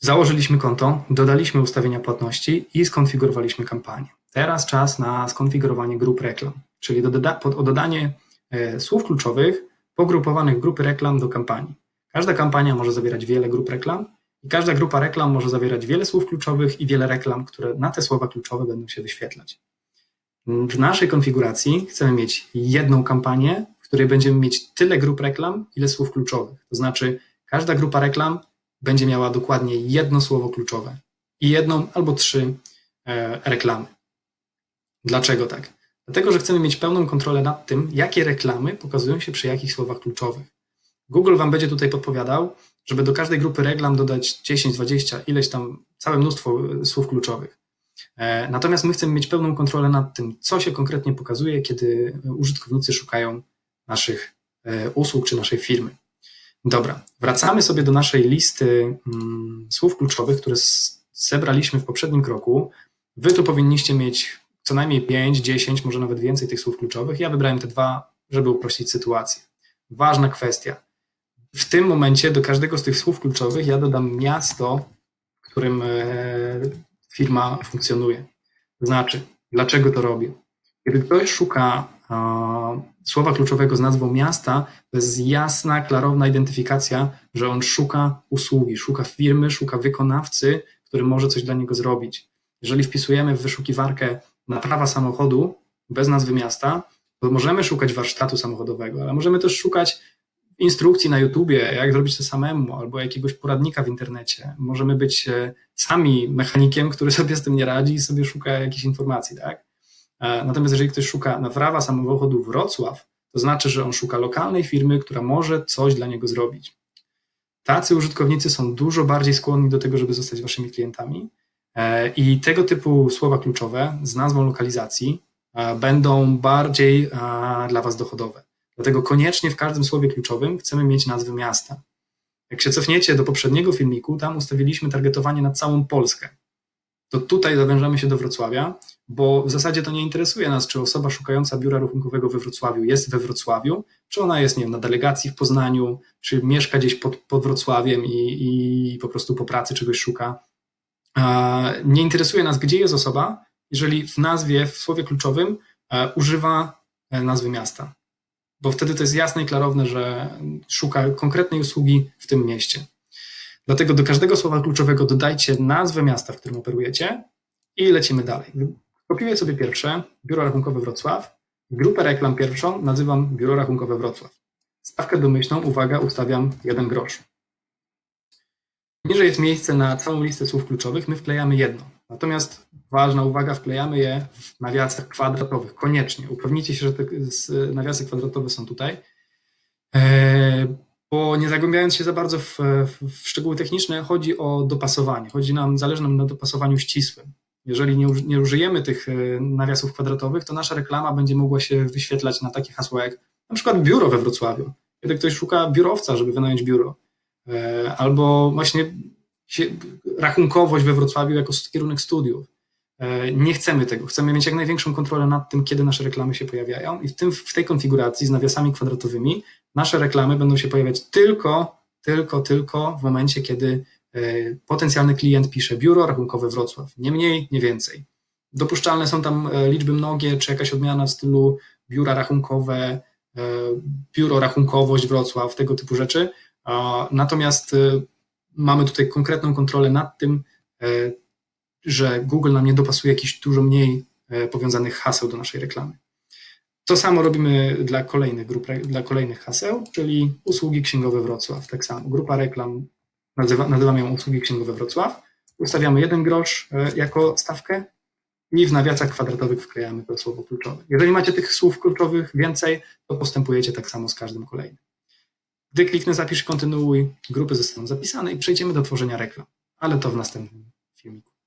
Założyliśmy konto, dodaliśmy ustawienia płatności i skonfigurowaliśmy kampanię. Teraz czas na skonfigurowanie grup reklam, czyli do doda o dodanie e, słów kluczowych pogrupowanych grupy reklam do kampanii. Każda kampania może zawierać wiele grup reklam i każda grupa reklam może zawierać wiele słów kluczowych i wiele reklam, które na te słowa kluczowe będą się wyświetlać. W naszej konfiguracji chcemy mieć jedną kampanię, w której będziemy mieć tyle grup reklam, ile słów kluczowych. To znaczy, każda grupa reklam będzie miała dokładnie jedno słowo kluczowe i jedną albo trzy e, reklamy. Dlaczego tak? Dlatego, że chcemy mieć pełną kontrolę nad tym, jakie reklamy pokazują się przy jakich słowach kluczowych. Google Wam będzie tutaj podpowiadał, żeby do każdej grupy reklam dodać 10, 20, ileś tam, całe mnóstwo e, słów kluczowych. E, natomiast my chcemy mieć pełną kontrolę nad tym, co się konkretnie pokazuje, kiedy użytkownicy szukają naszych usług czy naszej firmy. Dobra, wracamy sobie do naszej listy mm, słów kluczowych, które zebraliśmy w poprzednim kroku. Wy tu powinniście mieć co najmniej 5, 10, może nawet więcej tych słów kluczowych. Ja wybrałem te dwa, żeby uprościć sytuację. Ważna kwestia. W tym momencie do każdego z tych słów kluczowych ja dodam miasto, w którym e, firma funkcjonuje. To znaczy, dlaczego to robię? Kiedy ktoś szuka słowa kluczowego z nazwą miasta, to jest jasna, klarowna identyfikacja, że on szuka usługi, szuka firmy, szuka wykonawcy, który może coś dla niego zrobić. Jeżeli wpisujemy w wyszukiwarkę naprawa samochodu bez nazwy miasta, to możemy szukać warsztatu samochodowego, ale możemy też szukać instrukcji na YouTubie, jak zrobić to samemu, albo jakiegoś poradnika w internecie. Możemy być e, sami mechanikiem, który sobie z tym nie radzi i sobie szuka jakichś informacji, tak? E, natomiast jeżeli ktoś szuka naprawa samochodu Wrocław, to znaczy, że on szuka lokalnej firmy, która może coś dla niego zrobić. Tacy użytkownicy są dużo bardziej skłonni do tego, żeby zostać waszymi klientami. E, I tego typu słowa kluczowe z nazwą lokalizacji e, będą bardziej dla Was dochodowe. Dlatego koniecznie w każdym słowie kluczowym chcemy mieć nazwę miasta. Jak się cofniecie do poprzedniego filmiku, tam ustawiliśmy targetowanie na całą Polskę to tutaj zawężamy się do Wrocławia, bo w zasadzie to nie interesuje nas, czy osoba szukająca biura rachunkowego we Wrocławiu jest we Wrocławiu, czy ona jest, nie wiem, na delegacji w Poznaniu, czy mieszka gdzieś pod, pod Wrocławiem i, i po prostu po pracy czegoś szuka. Nie interesuje nas, gdzie jest osoba, jeżeli w nazwie, w słowie kluczowym e, używa e, nazwy miasta, bo wtedy to jest jasne i klarowne, że szuka konkretnej usługi w tym mieście. Dlatego do każdego słowa kluczowego dodajcie nazwę miasta, w którym operujecie i lecimy dalej. Kopiuję sobie pierwsze, Biuro Rachunkowe Wrocław. Grupę reklam pierwszą nazywam Biuro Rachunkowe Wrocław. Stawkę domyślną, uwaga, ustawiam 1 grosz. Niżej jest miejsce na całą listę słów kluczowych, my wklejamy jedno. Natomiast ważna uwaga, wklejamy je w nawiasach kwadratowych, koniecznie. Upewnijcie się, że te nawiasy kwadratowe są tutaj. Eee, bo nie zagłębiając się za bardzo w, w, szczegóły techniczne, chodzi o dopasowanie. Chodzi nam, zależy nam na dopasowaniu ścisłym. Jeżeli nie, nie użyjemy tych e, nawiasów kwadratowych, to nasza reklama będzie mogła się wyświetlać na takie hasła jak na przykład biuro we Wrocławiu. Kiedy ktoś szuka biurowca, żeby wynająć biuro, e, albo właśnie rachunkowość we Wrocławiu jako kierunek studiów. E, nie chcemy tego. Chcemy mieć jak największą kontrolę nad tym, kiedy nasze reklamy się pojawiają, i w, tym, w tej konfiguracji z nawiasami kwadratowymi nasze reklamy będą się pojawiać tylko, tylko, tylko w momencie, kiedy e, potencjalny klient pisze biuro rachunkowe Wrocław. Nie mniej, nie więcej. Dopuszczalne są tam e, liczby mnogie, czy jakaś odmiana w stylu biura rachunkowe, biuro rachunkowość Wrocław, tego typu rzeczy. Natomiast mamy tutaj konkretną kontrolę nad tym, że Google nam nie dopasuje jakichś dużo mniej e, powiązanych haseł do naszej reklamy. To samo robimy dla kolejnych grup, dla kolejnych haseł, czyli usługi księgowe Wrocław. Tak samo, grupa reklam, nazywa, nazywamy ją usługi księgowe Wrocław. Ustawiamy jeden grosz e, jako stawkę i w nawiasach kwadratowych wklejamy to słowo kluczowe. Jeżeli macie tych słów kluczowych więcej, to postępujecie tak samo z każdym kolejnym. Gdy kliknę zapisz kontynuuj, grupy zostaną zapisane i przejdziemy do tworzenia reklam, ale to w następnym filmiku.